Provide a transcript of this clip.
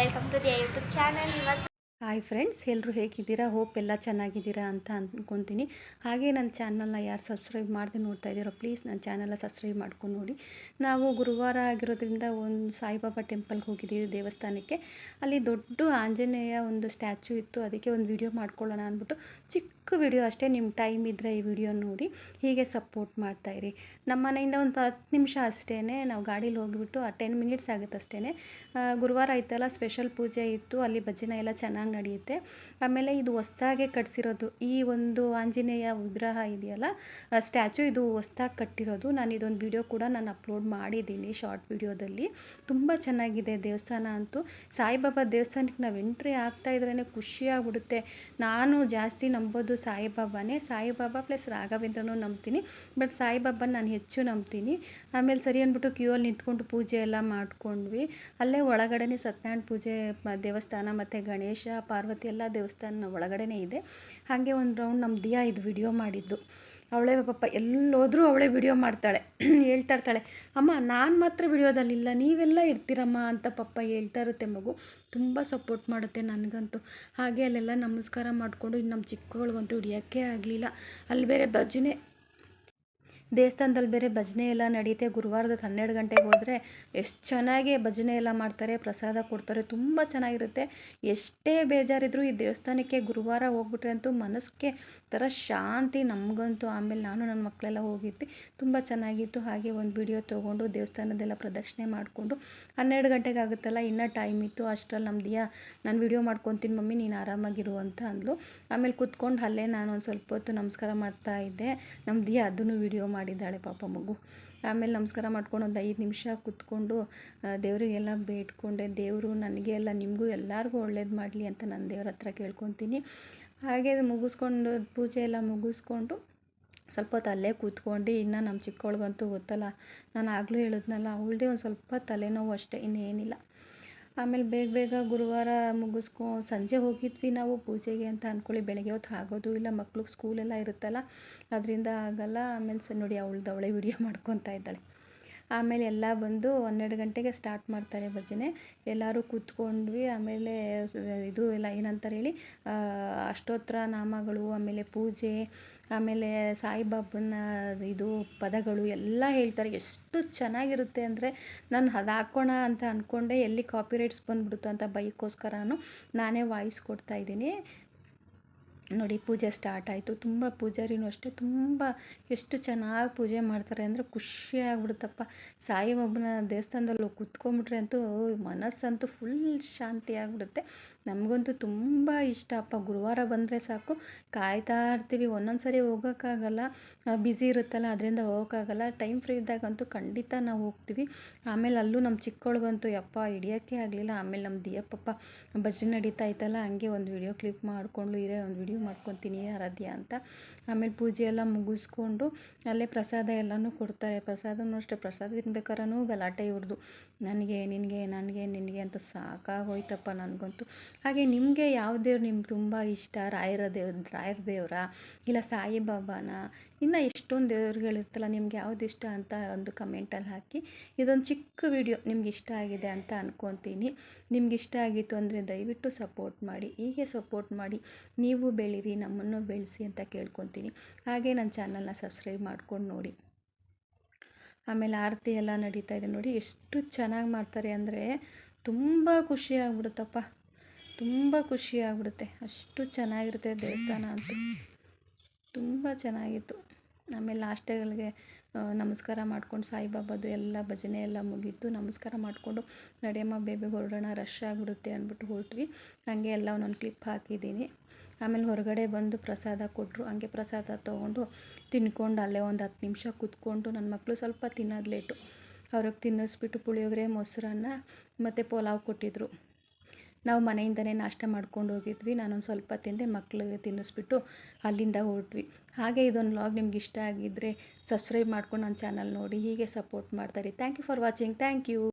Welcome to the YouTube channel. ಇವತ್ತು hi friends ಎಲ್ಲರೂ ಹೇಗಿದ್ದೀರಾ? ಹೋಪ್ ಎಲ್ಲ ಚೆನ್ನಾಗಿದ್ದೀರಾ ಅಂತ ಅಂದ್ಕೊತೀನಿ ಹಾಗೆ ನನ್ನ ಚಾನಲ್ನ ಯಾರು ಸಬ್ಸ್ಕ್ರೈಬ್ ಮಾಡದೆ ನೋಡ್ತಾ ಇದ್ದೀರೋ ಪ್ಲೀಸ್ ನನ್ನ ಚಾನಲ್ನ ಸಬ್ಸ್ಕ್ರೈಬ್ ಮಾಡ್ಕೊಂಡು ನೋಡಿ. ನಾವು ಗುರುವಾರ ಆಗಿರೋದ್ರಿಂದ ಒಂದು ಸಾಯಿಬಾಬಾ ಟೆಂಪಲ್ಗೆ ಹೋಗಿದ್ದೀವಿ ದೇವಸ್ಥಾನಕ್ಕೆ. ಅಲ್ಲಿ ದೊಡ್ಡ ಆಂಜನೇಯ ಒಂದು ಸ್ಟ್ಯಾಚು ಇತ್ತು. ಅದಕ್ಕೆ ಒಂದು ವಿಡಿಯೋ ಮಾಡ್ಕೊಳ್ಳೋಣ ಅಂದ್ಬಿಟ್ಟು ಚಿಕ್ಕ ವಿಡಿಯೋ ಅಷ್ಟೇ ನಿಮ್ಮ ಟೈಮ್ ಇದ್ದರೆ ಈ ವಿಡಿಯೋ ನೋಡಿ, ಹೀಗೆ ಸಪೋರ್ಟ್ ಮಾಡ್ತಾಯಿರಿ ನಮ್ಮ ಮನೆಯಿಂದ ಒಂದು ಹತ್ತು ನಿಮಿಷ ಅಷ್ಟೇ ನಾವು ಗಾಡೀಲಿ ಹೋಗಿಬಿಟ್ಟು, ಆ ಟೆನ್ ಮಿನಿಟ್ಸ್ ಆಗುತ್ತೆ ಅಷ್ಟೇ ಗುರುವಾರ ಆಯ್ತಲ್ಲ ಸ್ಪೆಷಲ್ ಪೂಜೆ ಇತ್ತು, ಅಲ್ಲಿ ಭಜನೆ ಎಲ್ಲ ಚೆನ್ನಾಗಿ ನಡೆಯುತ್ತೆ. ಆಮೇಲೆ ಇದು ಹೊಸ್ದಾಗೆ ಕಟ್ಸಿರೋದು, ಈ ಒಂದು ಆಂಜನೇಯ ವಿಗ್ರಹ ಇದೆಯಲ್ಲ ಸ್ಟ್ಯಾಚು ಇದು ಹೊಸ್ದಾಗಿ ಕಟ್ಟಿರೋದು. ನಾನು ಇದೊಂದು ವಿಡಿಯೋ ಕೂಡ ನಾನು ಅಪ್ಲೋಡ್ ಮಾಡಿದ್ದೀನಿ ಶಾರ್ಟ್ ವಿಡಿಯೋದಲ್ಲಿ ತುಂಬ ಚೆನ್ನಾಗಿದೆ ದೇವಸ್ಥಾನ ಅಂತೂ. ಸಾಯಿಬಾಬಾ ದೇವಸ್ಥಾನಕ್ಕೆ ನಾವು ಎಂಟ್ರಿ ಆಗ್ತಾ ಇದ್ರೇ ಖುಷಿಯಾಗ್ಬಿಡುತ್ತೆ ನಾನು ಜಾಸ್ತಿ ನಂಬೋದು ಸಾಯಿಬಾಬಾನೇ. ಸಾಯಿಬಾಬಾ ಪ್ಲಸ್ ರಾಘವೇಂದ್ರನೂ ನಂಬ್ತೀನಿ. ಬಟ್ ಸಾಯಿಬಾಬಾನ ನಾನು ಹೆಚ್ಚು ನಂಬ್ತೀನಿ. ಆಮೇಲೆ ಸರಿ ಅಂದ್ಬಿಟ್ಟು ಕ್ಯೂ ಅಲ್ಲಿ ನಿಂತ್ಕೊಂಡು ಪೂಜೆ ಎಲ್ಲ ಮಾಡ್ಕೊಂಡ್ವಿ. ಅಲ್ಲೇ ಒಳಗಡೆನೇ ಸತ್ಯನಾರಾಯಣ ಪೂಜೆ ದೇವಸ್ಥಾನ ಮತ್ತು ಗಣೇಶ, ಪಾರ್ವತಿ ಎಲ್ಲ ದೇವಸ್ಥಾನ ಒಳಗಡೆನೇ ಇದೆ. ಹಾಗೆ ಒಂದು ರೌಂಡ್ ನಮ್ಮ ದಿಯಾ ಇದು ವಿಡಿಯೋ ಮಾಡಿದ್ದು. ಅವಳೇ ಪಾಪ ಎಲ್ಲೋದ್ರೂ ಅವಳೇ ವಿಡಿಯೋ ಮಾಡ್ತಾಳೆ ಹೇಳ್ತಾ ಇರ್ತಾಳೆ ಅಮ್ಮ, ನಾನು ಮಾತ್ರ ವಿಡಿಯೋದಲ್ಲಿಲ್ಲ ನೀವೆಲ್ಲ ಇರ್ತೀರಮ್ಮ ಅಂತ ಪಾಪ ಹೇಳ್ತಾ ಇರುತ್ತೆ ಮಗು. ತುಂಬ ಸಪೋರ್ಟ್ ಮಾಡುತ್ತೆ ನನಗಂತೂ. ಹಾಗೆ ಅಲ್ಲೆಲ್ಲ ನಮಸ್ಕಾರ ಮಾಡಿಕೊಂಡು ಇನ್ನು ನಮ್ಮ ಚಿಕ್ಕವಳಿಗಂತೂ ಹಿಡಿಯೋಕ್ಕೆ ಆಗಲಿಲ್ಲ. ಅಲ್ಲಿ ಬೇರೆ ಭಜನೆ ದೇವಸ್ಥಾನದಲ್ಲಿ ಬೇರೆ ಭಜನೆ ಎಲ್ಲ ನಡೆಯುತ್ತೆ ಗುರುವಾರದ ಹನ್ನೆರಡು ಗಂಟೆಗೆ ಹೋದರೆ ಎಷ್ಟು ಚೆನ್ನಾಗಿ ಭಜನೆ ಎಲ್ಲ ಮಾಡ್ತಾರೆ, ಪ್ರಸಾದ ಕೊಡ್ತಾರೆ, ತುಂಬ ಚೆನ್ನಾಗಿರುತ್ತೆ. ಎಷ್ಟೇ ಬೇಜಾರಿದ್ರು ಈ ದೇವಸ್ಥಾನಕ್ಕೆ ಗುರುವಾರ ಹೋಗ್ಬಿಟ್ರೆ ಅಂತೂ ಮನಸ್ಸಿಗೆ ಥರ ಶಾಂತಿ ನಮಗಂತೂ. ಆಮೇಲೆ ನಾನು ನನ್ನ ಮಕ್ಕಳೆಲ್ಲ ಹೋಗಿದ್ವಿ, ತುಂಬ ಚೆನ್ನಾಗಿತ್ತು. ಹಾಗೆ ಒಂದು ವಿಡಿಯೋ ತೊಗೊಂಡು ದೇವಸ್ಥಾನದೆಲ್ಲ ಪ್ರದಕ್ಷಿಣೆ ಮಾಡಿಕೊಂಡು ಹನ್ನೆರಡು ಗಂಟೆಗೆ ಆಗುತ್ತಲ್ಲ, ಇನ್ನೂ ಟೈಮ್ ಇತ್ತು. ಅಷ್ಟರಲ್ಲಿ ನಮ್ಮ ದಿಯಾ ನಾನು ವಿಡಿಯೋ ಮಾಡ್ಕೊತೀನಿ ಮಮ್ಮಿ, ನೀನು ಆರಾಮಾಗಿರು ಅಂತ ಅಂದ್ಲು. ಆಮೇಲೆ ಕೂತ್ಕೊಂಡು ಅಲ್ಲೇ ನಾನು ಒಂದು ಸ್ವಲ್ಪ ಹೊತ್ತು ನಮಸ್ಕಾರ ಮಾಡ್ತಾ ಇದ್ದೆ. ನಮ್ಮ ದಿಯಾ ಅದನ್ನು ವಿಡಿಯೋ ಮಾಡಿದ್ದಾಳೆ ಪಾಪ ಮಗು. ಆಮೇಲೆ ನಮಸ್ಕಾರ ಮಾಡ್ಕೊಂಡು ಒಂದು ಐದು ನಿಮಿಷ ಕೂತ್ಕೊಂಡು ದೇವರಿಗೆಲ್ಲ ಬೇಡ್ಕೊಂಡೆ, ದೇವರು ನನಗೆ ಎಲ್ಲ ನಿಮಗೂ ಎಲ್ಲರಿಗೂ ಒಳ್ಳೇದು ಮಾಡಲಿ ಅಂತ ನಾನು ದೇವ್ರ ಹತ್ರ ಕೇಳ್ಕೊತೀನಿ. ಹಾಗೆ ಮುಗಿಸ್ಕೊಂಡು, ಪೂಜೆ ಎಲ್ಲ ಮುಗಿಸ್ಕೊಂಡು ಸ್ವಲ್ಪ ಹೊತ್ತು ಅಲ್ಲೇ ಕೂತ್ಕೊಂಡು, ಇನ್ನು ನಮ್ಮ ಚಿಕ್ಕವಳಿಗಂತೂ ಗೊತ್ತಲ್ಲ, ನಾನು ಆಗಲೂ ಹೇಳಿದ್ನಲ್ಲ, ಅವಳದೇ ಒಂದು ಸ್ವಲ್ಪ ತಲೆನೋವು ಅಷ್ಟೇ, ಇನ್ನೇನಿಲ್ಲ. ಆಮೇಲೆ ಬೇಗ ಬೇಗ ಗುರುವಾರ ಮುಗಿಸ್ಕೊ, ಸಂಜೆ ಹೋಗಿದ್ವಿ ನಾವು ಪೂಜೆಗೆ ಅಂತ ಅಂದ್ಕೊಳ್ಳಿ ಬೆಳಗ್ಗೆ ಹೊತ್ತು ಆಗೋದು ಇಲ್ಲ, ಮಕ್ಳಿಗೆ ಸ್ಕೂಲೆಲ್ಲ ಇರುತ್ತಲ್ಲ, ಅದರಿಂದ ಆಗಲ್ಲ, ಆಮೇಲೆ ಸ, ನೋಡಿ ಅವಳ್ದು ಅವಳೇ ವಿಡಿಯೋ ಮಾಡ್ಕೊತಾ ಇದ್ದಾಳೆ. ಆಮೇಲೆ ಎಲ್ಲ ಬಂದು ಹನ್ನೆರಡು ಗಂಟೆಗೆ ಸ್ಟಾರ್ಟ್ ಮಾಡ್ತಾರೆ ಭಜನೆ. ಎಲ್ಲರೂ ಕೂತ್ಕೊಂಡ್ವಿ, ಆಮೇಲೆ ಇದು ಎಲ್ಲ ಏನಂತಾರೆ ಹೇಳಿ ಅಷ್ಟೋತ್ತರ ನಾಮಗಳು, ಆಮೇಲೆ ಪೂಜೆ, ಆಮೇಲೆ ಸಾಯಿಬಾಬನ ಇದು ಪದಗಳು ಎಲ್ಲ ಹೇಳ್ತಾರೆ. ಎಷ್ಟು ಚೆನ್ನಾಗಿರುತ್ತೆ ಅಂದರೆ ನಾನು ಅದು ಹಾಕೋಣ ಅಂತ ಅಂದ್ಕೊಂಡೆ ಎಲ್ಲಿ ಕಾಪಿರೈಟ್ಸ್ ಬಂದ್ಬಿಡುತ್ತೋ ಅಂತ ಬೈಕೋಸ್ಕರನೂ ನಾನೇ ವಾಯ್ಸ್ ಕೊಡ್ತಾ ಇದ್ದೀನಿ. ನೋಡಿ ಪೂಜೆ ಸ್ಟಾರ್ಟ್ ಆಯಿತು. ತುಂಬ ಪೂಜಾರಿನೂ ಅಷ್ಟೇ, ತುಂಬ ಎಷ್ಟು ಚೆನ್ನಾಗಿ ಪೂಜೆ ಮಾಡ್ತಾರೆ ಅಂದರೆ ಖುಷಿ ಆಗ್ಬಿಡುತ್ತಪ್ಪ. ಸಾಯಿಬಾಬನ ದೇವಸ್ಥಾನದಲ್ಲಿ ಕುತ್ಕೊಂಬಿಟ್ರೆ ಅಂತೂ ಮನಸ್ಸಂತೂ ಫುಲ್ ಶಾಂತಿ ಆಗಿಬಿಡುತ್ತೆ. ನಮಗಂತೂ ತುಂಬ ಇಷ್ಟ ಅಪ್ಪ. ಗುರುವಾರ ಬಂದರೆ ಸಾಕು. ಕಾಯ್ತಾ ಇರ್ತೀವಿ. ಒಂದೊಂದು ಸರಿ ಹೋಗೋಕ್ಕಾಗಲ್ಲ ಬ್ಯುಸಿ ಇರುತ್ತಲ್ಲ, ಅದರಿಂದ ಹೋಗೋಕ್ಕಾಗಲ್ಲ. ಟೈಮ್ ಫ್ರೀ ಇದ್ದಾಗಂತೂ ಖಂಡಿತ ನಾವು ಹೋಗ್ತೀವಿ. ಆಮೇಲೆ ಅಲ್ಲೂ ನಮ್ಮ ಚಿಕ್ಕೊಳಗಂತೂ ಅಪ್ಪ ಹಿಡಿಯೋಕ್ಕೆ ಆಗಲಿಲ್ಲ. ಆಮೇಲೆ ನಮ್ಮ ದಿಯಪ್ಪಪ್ಪ, ಭಜನೆ ನಡೀತಾ ಇತ್ತಲ್ಲ, ಹಂಗೆ ಒಂದು ವಿಡಿಯೋ ಕ್ಲಿಪ್ ಮಾಡಿಕೊಂಡು ಇರೇ, ಒಂದು ವಿಡಿಯೋ ಮಾಡ್ಕೊತೀನಿ ಆರಾಧ್ಯ ಅಂತ. ಆಮೇಲೆ ಪೂಜೆ ಎಲ್ಲ ಮುಗಿಸ್ಕೊಂಡು ಅಲ್ಲೇ ಪ್ರಸಾದ ಎಲ್ಲನೂ ಕೊಡ್ತಾರೆ. ಪ್ರಸಾದನೂ ಅಷ್ಟೇ, ಪ್ರಸಾದ ತಿನ್ಬೇಕಾರೂ ಗಲಾಟೆ ಇವ್ರದ್ದು. ನನಗೆ, ನಿನಗೆ ನನಗೆ, ನಿನಗೆ ಅಂತ ಸಾಕಾಗೋಯ್ತಪ್ಪ ನನಗಂತೂ. ಹಾಗೆ ನಿಮಗೆ ಯಾವ ದೇವ್ರು ನಿಮ್ಗೆ ತುಂಬ ಇಷ್ಟ? ರಾಯರ ದೇವ್ರ ರಾಯರ ದೇವರ? ಇಲ್ಲ ಸಾಯಿಬಾಬಾನ? ಇನ್ನು ಎಷ್ಟೊಂದು ದೇವ್ರುಗಳಿರ್ತಲ್ಲ ನಿಮ್ಗೆ ಯಾವ್ದು ಇಷ್ಟ ಅಂತ ಒಂದು ಕಮೆಂಟಲ್ಲಿ ಹಾಕಿ. ಇದೊಂದು ಚಿಕ್ಕ ವಿಡಿಯೋ ನಿಮ್ಗೆ ಇಷ್ಟ ಆಗಿದೆ ಅಂತ ಅನ್ಕೊತೀನಿ. ನಿಮ್ಗೆ ಇಷ್ಟ ಆಗಿತ್ತು ಅಂದರೆ ದಯವಿಟ್ಟು ಸಪೋರ್ಟ್ ಮಾಡಿ. ಹೀಗೆ ಸಪೋರ್ಟ್ ಮಾಡಿ ನೀವು ಬೆಳೀರಿ, ನಮ್ಮನ್ನು ಬೆಳೆಸಿ ಅಂತ ಕೇಳ್ಕೊತೀನಿ. ಹಾಗೆ ನನ್ನ ಚಾನಲ್ನ ಸಬ್ಸ್ಕ್ರೈಬ್ ಮಾಡ್ಕೊಂಡು ನೋಡಿ. ಆಮೇಲೆ ಆರತಿ ಎಲ್ಲ ನಡೀತಾ ಇದೆ ನೋಡಿ, ಎಷ್ಟು ಚೆನ್ನಾಗಿ ಮಾಡ್ತಾರೆ ಅಂದರೆ ತುಂಬ ಖುಷಿ ಆಗ್ಬಿಡುತ್ತಪ್ಪ. ತುಂಬ ಖುಷಿ ಆಗ್ಬಿಡುತ್ತೆ. ಅಷ್ಟು ಚೆನ್ನಾಗಿರುತ್ತೆ ದೇವಸ್ಥಾನ ಅಂತೂ. ತುಂಬ ಚೆನ್ನಾಗಿತ್ತು. ಆಮೇಲೆ ಲಾಸ್ಟಲ್ಲಿಗೆ ನಮಸ್ಕಾರ ಮಾಡ್ಕೊಂಡು ಸಾಯಿಬಾಬಾದು ಎಲ್ಲ ಭಜನೆ ಎಲ್ಲ ಮುಗೀತು. ನಮಸ್ಕಾರ ಮಾಡಿಕೊಂಡು ನಡೆಯಮ್ಮ ಬೇಬಿ ಹೊರಡೋಣ ರಶ್ ಆಗಿಬಿಡುತ್ತೆ ಅಂದ್ಬಿಟ್ಟು ಹೊರಟ್ವಿ. ಹಾಗೆ ಎಲ್ಲ ಒಂದೊಂದು ಕ್ಲಿಪ್ ಹಾಕಿದ್ದೀನಿ. ಆಮೇಲೆ ಹೊರಗಡೆ ಬಂದು ಪ್ರಸಾದ ಕೊಟ್ಟರು ಹಂಗೆ ಪ್ರಸಾದ ತೊಗೊಂಡು ತಿನ್ಕೊಂಡು ಅಲ್ಲೇ ಒಂದು ಹತ್ತು ನಿಮಿಷ ಕೂತ್ಕೊಂಡು ನನ್ನ ಮಕ್ಕಳು ಸ್ವಲ್ಪ ತಿನ್ನೋದು ಲೇಟು ಅವ್ರಿಗೆ ತಿನ್ನಿಸ್ಬಿಟ್ಟು ಪುಳಿಯೋಗರೆ, ಮೊಸರನ್ನ ಮತ್ತು ಪಲಾವ್ ಕೊಟ್ಟಿದ್ದರು ನಾವು ಮನೆಯಿಂದನೇ ನಾಷ್ಟ ಮಾಡ್ಕೊಂಡು ಹೋಗಿದ್ವಿ. ನಾನೊಂದು ಸ್ವಲ್ಪ ತಿಂದೆ ಮಕ್ಕಳಿಗೆ ತಿನ್ನಿಸ್ಬಿಟ್ಟು ಅಲ್ಲಿಂದ ಹೊರಟ್ವಿ. ಹಾಗೆ ಇದೊಂದು ವ್ಲಾಗ್ ನಿಮ್ಗೆ ಇಷ್ಟ ಆಗಿದ್ದರೆ ಸಬ್ಸ್ಕ್ರೈಬ್ ಮಾಡ್ಕೊಂಡು ನನ್ನ ಚಾನಲ್ ನೋಡಿ, ಹೀಗೆ ಸಪೋರ್ಟ್ ಮಾಡ್ತಾರೆ. Thank you for watching thank you